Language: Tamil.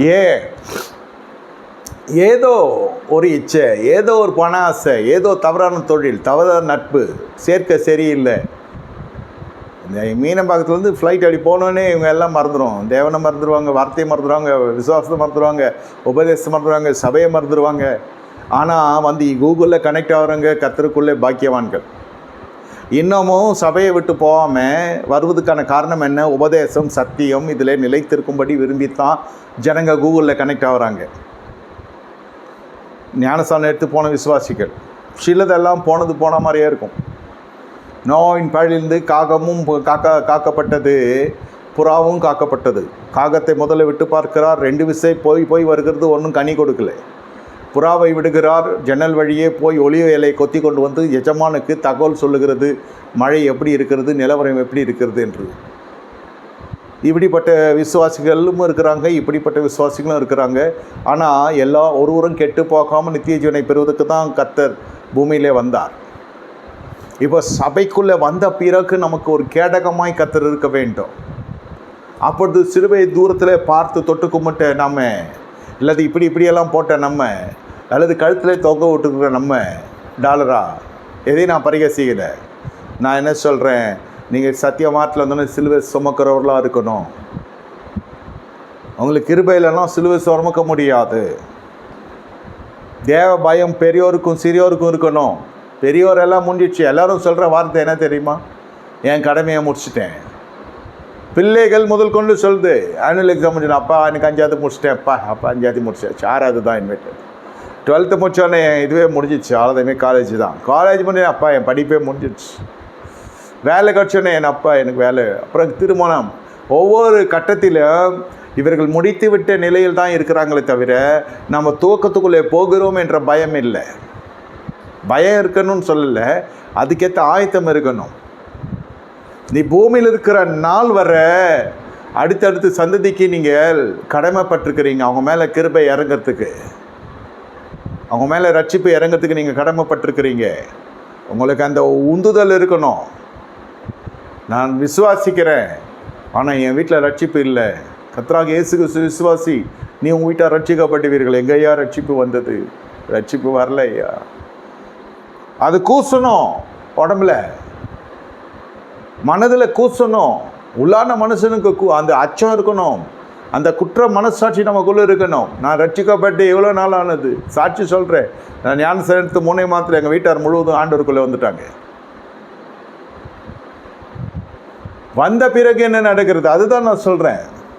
ஏ ஏதோ ஒரு இச்சை ஏதோ ஒரு பண ஆசை ஏதோ தவறான தொழில் தவறான நட்பு சேர்க்க சரியில்லை. இந்த மீனம்பாக்கத்துலேருந்து ஃப்ளைட் அடி போனோன்னே இவங்க எல்லாம் மறந்துடும் தேவனை மறந்துடுவாங்க வார்த்தையை மறந்துடுவாங்க விசுவாசத்தை மறந்துடுவாங்க உபதேசத்தை மறந்துடுவாங்க சபையை மறந்துடுவாங்க ஆனால் வந்து கூகுளில் கனெக்ட் ஆகிறவங்க கத்தருக்குள்ளே பாக்கியவான்கள். இன்னமும் சபையை விட்டு போகாமல் வருவதுக்கான காரணம் என்ன? உபதேசம் சத்தியம் இதில் நிலைத்திருக்கும்படி விரும்பித்தான் ஜனங்க கூகுளில் கனெக்ட் ஆகிறாங்க. ஞானஸ்தானம் எடுத்து போன விசுவாசிகள். சிலதெல்லாம் போனது போன மாதிரியே இருக்கும். நோயின் பழிலிருந்து காகமும் காக்க காக்கப்பட்டது புறாவும் காக்கப்பட்டது. காகத்தை முதல்ல விட்டு பார்க்கிறார். ரெண்டு விசை போய் போய் வருகிறது ஒன்றும் கனி கொடுக்கல. புறாவை விடுகிறார். ஜன்னல் வழியே போய் ஒளிய இலையை கொத்தி கொண்டு வந்து எஜமானுக்கு தகவல் சொல்லுகிறது. மழை எப்படி இருக்கிறது? நிலவரம் எப்படி இருக்கிறது? என்று. இப்படிப்பட்ட விசுவாசிகளும் இருக்கிறாங்க. இப்படிப்பட்ட விசுவாசிகளும் இருக்கிறாங்க. ஆனால் எல்லா ஒருவரும் கெட்டு போகாமல் நித்திய ஜீவனை பெறுவதற்கு தான் கத்தர் பூமியிலே வந்தார். இப்போ சபைக்குள்ளே வந்த பிறகு நமக்கு ஒரு கேடகமாய் கத்தர் இருக்க வேண்டும். அப்பொழுது சிறுவை தூரத்தில் பார்த்து தொட்டு கும்பிட்டு நம்ம இல்லது இப்படி இப்படியெல்லாம் போட்ட நம்ம அல்லது கழுத்தில் தொகை விட்டுக்கிற நம்ம டாலரா? எதையும் நான் பரிகசிக்கல? நான் என்ன சொல்கிறேன் நீங்கள் சத்திய வந்தோடனே வந்தோன்னே சிலுவை சுமக்கிறவர்களாக இருக்கணும். உங்களுக்கு கிருபையிலலாம் சிலுவை சுமக்க முடியாது. தேவ பயம் பெரியோருக்கும் சிறியோருக்கும் இருக்கணும். பெரியோர் எல்லாம் முடிஞ்சிடுச்சு எல்லோரும் சொல்கிற வார்த்தை என்ன தெரியுமா? என் கடமையை முடிச்சிட்டேன். பிள்ளைகள் முதல் கொண்டு சொல்லுது. ஆனுவல் எக்ஸாம் முடிஞ்சு அப்பா எனக்கு அஞ்சாவது முடிச்சிட்டேன். அப்பா அப்பா அஞ்சாவது முடிச்சாச்சு. ஆறாவது தான் இன்வைட்டட் டுவெல்த்து முடிச்சோடனே இதுவே முடிஞ்சிச்சு. அவ்வளோதுமே காலேஜ் தான். காலேஜ் முடிஞ்ச அப்பா என் படிப்பே முடிஞ்சிடுச்சு வேலை கிடச்சோன்னே என் அப்பா எனக்கு வேலை. அப்புறம் திருமணம். ஒவ்வொரு கட்டத்திலும் இவர்கள் முடித்து விட்ட நிலையில் தான் இருக்கிறாங்களே தவிர நம்ம துவக்கத்துக்குள்ளே போகிறோம் என்ற பயம் இல்லை. பயம் இருக்கணும்னு சொல்லலை. அதுக்கேற்ற ஆயத்தம் இருக்கணும். நீ பூமியில் இருக்கிற நாள் வர அடுத்தடுத்து சந்ததிக்கு நீங்கள் கடமைப்பட்டிருக்கிறீங்க. அவங்க மேலே கிருபை இறங்கிறதுக்கு. அவங்க மேலே ரட்சிப்பு இறங்கிறதுக்கு நீங்கள் கடமைப்பட்டிருக்கிறீங்க. உங்களுக்கு அந்த உந்துதல் இருக்கணும். நான் விசுவாசிக்கிறேன். ஆனால் என் வீட்டில் ரட்சிப்பு இல்லை. கத்ராக இயேசுக்கு விசுவாசி நீ உங்கள் வீட்டார் ரட்சிக்கப்பட்டுவீர்கள். எங்கேயா ரட்சிப்பு வந்தது? ரட்சிப்பு வரல ஐயா. அது கூசணும் உடம்புல. மனதில் கூசணும். உள்ளான மனுஷனுக்கு கூ அந்த அச்சம் இருக்கணும். அந்த குற்ற மனசாட்சி நமக்குள்ளே இருக்கணும். நான் ரட்சிக்கப்பட்டு எவ்வளோ நாள் ஆனது? சாட்சி சொல்கிறேன் நான் ஞான சேர்த்து மூணே மாத்திரம் எங்கள் வீட்டார் முழுவதும் ஆண்டவருக்குள்ளே வந்துட்டாங்க. வந்த பிறகு என்ன நடக்கிறது? அதுதான் நான் சொல்கிறேன்